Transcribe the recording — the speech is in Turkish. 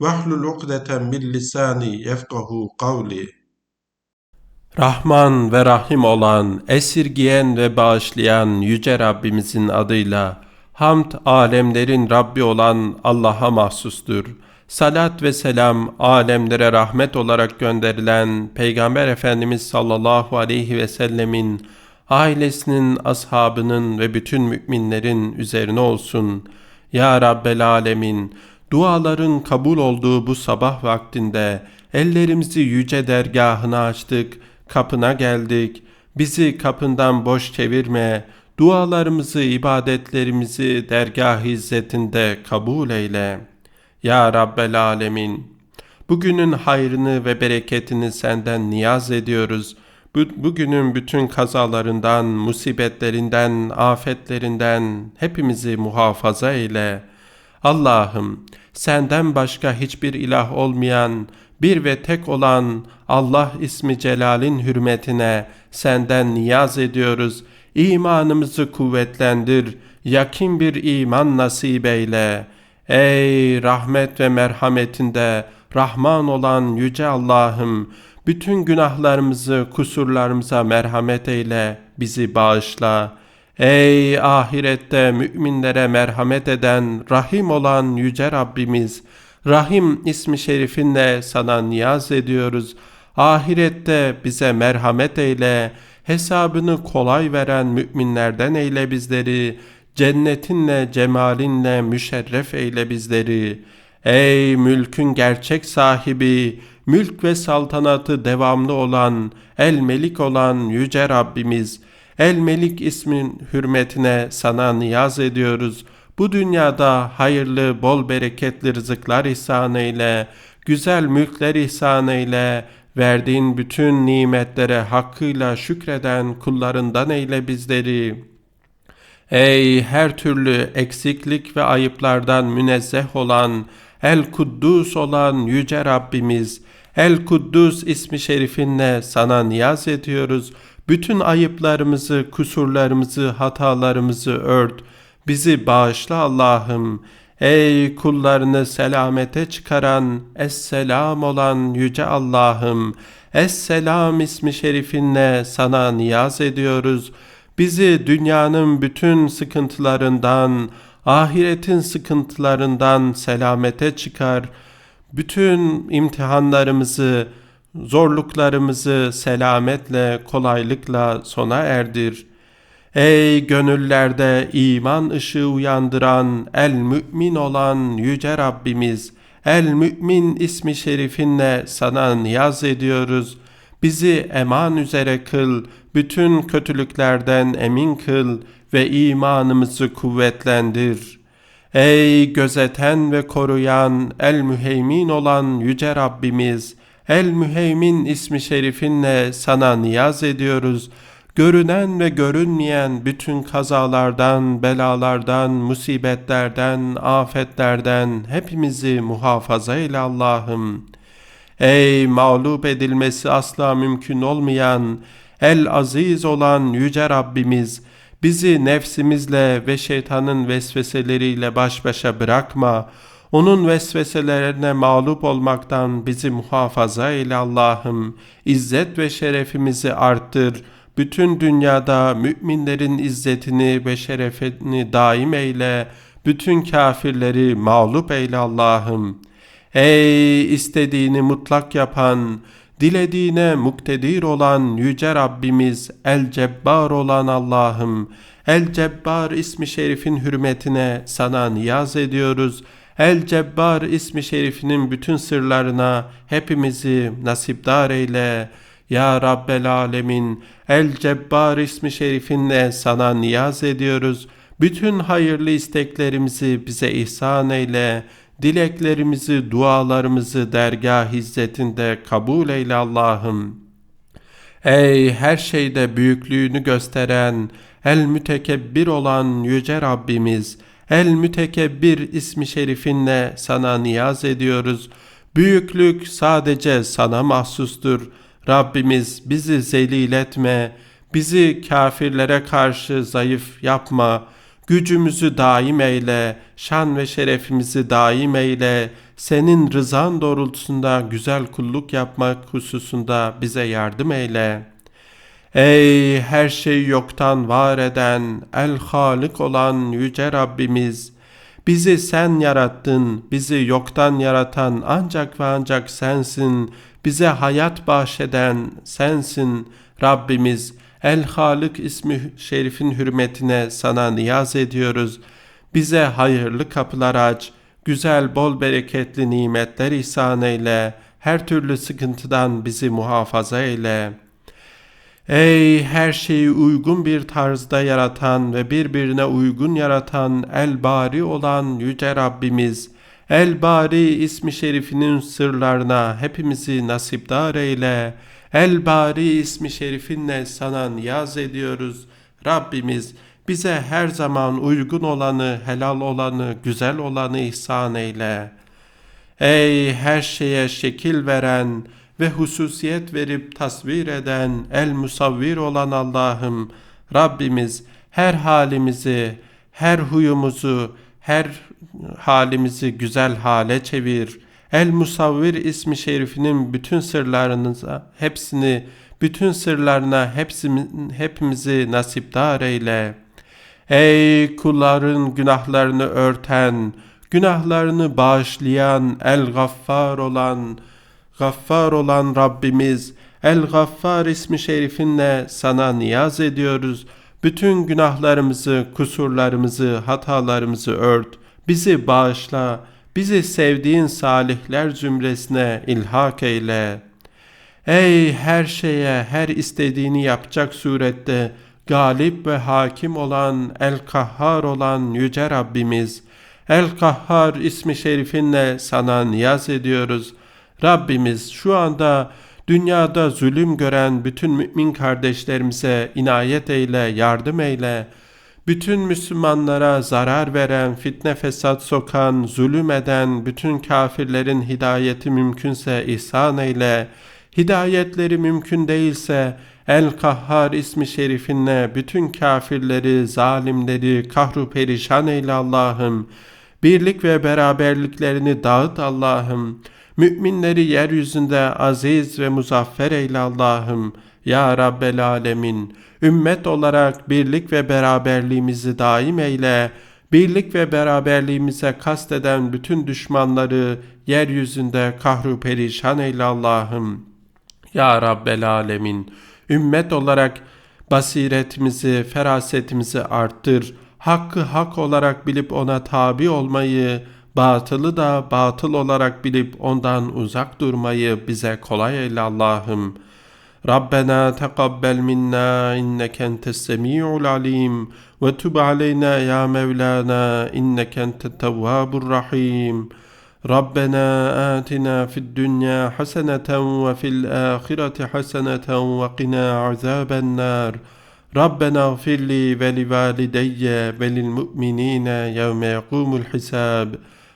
Vahlul ukdeten min lisani yefkahu kavli. Rahman ve Rahim olan, esirgiyen ve bağışlayan Yüce Rabbimizin adıyla, hamd alemlerin Rabbi olan Allah'a mahsustur. Salat ve selam alemlere rahmet olarak gönderilen Peygamber Efendimiz sallallahu aleyhi ve sellemin, ailesinin, ashabının ve bütün müminlerin üzerine olsun. Ya Rabbel Alemin, Duaların kabul olduğu bu sabah vaktinde ellerimizi yüce dergahına açtık, kapına geldik. Bizi kapından boş çevirme, dualarımızı, ibadetlerimizi dergah izzetinde kabul eyle. Ya Rabbel Alemin, bugünün hayrını ve bereketini senden niyaz ediyoruz. Bugünün bütün kazalarından, musibetlerinden, afetlerinden hepimizi muhafaza eyle. Allah'ım, senden başka hiçbir ilah olmayan, bir ve tek olan Allah ismi celalin hürmetine senden niyaz ediyoruz. İmanımızı kuvvetlendir, yakin bir iman nasip eyle. Ey rahmet ve merhametinde Rahman olan Yüce Allah'ım, bütün günahlarımızı, kusurlarımıza merhamet eyle, bizi bağışla.'' Ey ahirette müminlere merhamet eden, rahim olan Yüce Rabbimiz, Rahim ismi şerifinle sana niyaz ediyoruz. Ahirette bize merhamet eyle, hesabını kolay veren müminlerden eyle bizleri, cennetinle, cemalinle müşerref eyle bizleri. Ey mülkün gerçek sahibi, mülk ve saltanatı devamlı olan, el melik olan Yüce Rabbimiz, El Melik ismin hürmetine sana niyaz ediyoruz. Bu dünyada hayırlı, bol bereketli rızıklar ihsan eyle, güzel mülkler ihsan eyle, verdiğin bütün nimetlere hakkıyla şükreden kullarından eyle bizleri. Ey her türlü eksiklik ve ayıplardan münezzeh olan, El Kuddus olan Yüce Rabbimiz, El Kuddus ismi şerifinle sana niyaz ediyoruz.'' Bütün ayıplarımızı, kusurlarımızı, hatalarımızı ört. Bizi bağışla Allah'ım. Ey kullarını selamete çıkaran, Esselam olan Yüce Allah'ım. Esselam ismi şerifinle sana niyaz ediyoruz. Bizi dünyanın bütün sıkıntılarından, ahiretin sıkıntılarından selamete çıkar. Bütün imtihanlarımızı, zorluklarımızı selametle, kolaylıkla sona erdir. Ey gönüllerde iman ışığı uyandıran, el mümin olan Yüce Rabbimiz, el mümin ismi şerifinle sana niyaz ediyoruz. Bizi eman üzere kıl, bütün kötülüklerden emin kıl ve imanımızı kuvvetlendir. Ey gözeten ve koruyan, el müheymin olan Yüce Rabbimiz, El Müheymin ismi şerifinle sana niyaz ediyoruz. Görünen ve görünmeyen bütün kazalardan, belalardan, musibetlerden, afetlerden hepimizi muhafaza eyle Allah'ım. Ey mağlup edilmesi asla mümkün olmayan, el aziz olan Yüce Rabbimiz, bizi nefsimizle ve şeytanın vesveseleriyle baş başa bırakma.'' Onun vesveselerine mağlup olmaktan bizi muhafaza eyle Allah'ım. İzzet ve şerefimizi arttır. Bütün dünyada müminlerin izzetini ve şerefini daim eyle. Bütün kafirleri mağlup eyle Allah'ım. Ey istediğini mutlak yapan, dilediğine muktedir olan Yüce Rabbimiz, El Cebbar olan Allah'ım, El Cebbar ismi şerifin hürmetine sana niyaz ediyoruz.'' El Cebbar ismi şerifinin bütün sırlarına hepimizi nasipdar eyle. Ya Rabbel Alemin, El Cebbar ismi şerifinle sana niyaz ediyoruz. Bütün hayırlı isteklerimizi bize ihsan eyle. Dileklerimizi, dualarımızı dergah hizmetinde kabul eyle Allah'ım. Ey her şeyde büyüklüğünü gösteren, el mütekebbir olan yüce Rabbimiz, el mütekebbir ismi şerifinle sana niyaz ediyoruz. Büyüklük sadece sana mahsustur. Rabbimiz bizi zelil etme, bizi kafirlere karşı zayıf yapma, gücümüzü daim eyle, şan ve şerefimizi daim eyle, senin rızan doğrultusunda güzel kulluk yapmak hususunda bize yardım eyle. Ey her şeyi yoktan var eden, el halik olan yüce Rabbimiz, bizi sen yarattın, bizi yoktan yaratan ancak ve ancak sensin, bize hayat bahşeden sensin Rabbimiz. El Halik ismi şerifin hürmetine sana niyaz ediyoruz. Bize hayırlı kapılar aç, güzel bol bereketli nimetler ihsan eyle, her türlü sıkıntıdan bizi muhafaza eyle. Ey her şeyi uygun bir tarzda yaratan ve birbirine uygun yaratan El Bari olan Yüce Rabbimiz, El Bari ismi şerifinin sırlarına hepimizi nasipdar eyle. El Bari ismi şerifinle sana niyaz ediyoruz. Rabbimiz bize her zaman uygun olanı, helal olanı, güzel olanı ihsan eyle. Ey her şeye şekil veren ve hususiyet verip tasvir eden, el musavvir olan Allah'ım, Rabbimiz her halimizi, her huyumuzu, her halimizi güzel hale çevir. El Musavvir ismi şerifinin bütün sırlarınıza, hepsini, bütün sırlarına hepsimi, hepimizi nasipdar eyle. Ey kulların günahlarını örten, günahlarını bağışlayan, el gaffar olan, gaffar olan Rabbimiz, el gaffar ismi şerifinle sana niyaz ediyoruz. Bütün günahlarımızı, kusurlarımızı, hatalarımızı ört, bizi bağışla, bizi sevdiğin salihler zümresine ilhak eyle. Ey her şeye, her istediğini yapacak surette galip ve hakim olan, el kahhar olan yüce Rabbimiz, el kahhar ismi şerifinle sana niyaz ediyoruz. Rabbimiz şu anda dünyada zulüm gören bütün mümin kardeşlerimize inayet eyle, yardım eyle. Bütün Müslümanlara zarar veren, fitne fesat sokan, zulüm eden bütün kafirlerin hidayeti mümkünse ihsan eyle. Hidayetleri mümkün değilse El Kahhar ismi şerifinle bütün kafirleri, zalimleri kahru perişan eyle Allah'ım. Birlik ve beraberliklerini dağıt Allah'ım. Müminleri yeryüzünde aziz ve muzaffer eyle Allah'ım. Ya Rabbel Alemin. Ümmet olarak birlik ve beraberliğimizi daim eyle. Birlik ve beraberliğimize kasteden bütün düşmanları yeryüzünde kahru perişan eyle Allah'ım. Ya Rabbel Alemin. Ümmet olarak basiretimizi, ferasetimizi arttır. Hakkı hak olarak bilip ona tabi olmayı, batılı da batıl olarak bilip ondan uzak durmayı bize kolay eyle Allah'ım. Rabbena teqabbel minna inneke entes semi'ul alim ve tub aleyna ya Mevlana inneke entet tevvabur rahim. ربنا آتنا في الدنيا حسنة وفي الآخرة حسنة وقنا عذاب النار ربنا اغفر لي ولوالدي وللمؤمنين يوم يقوم الحساب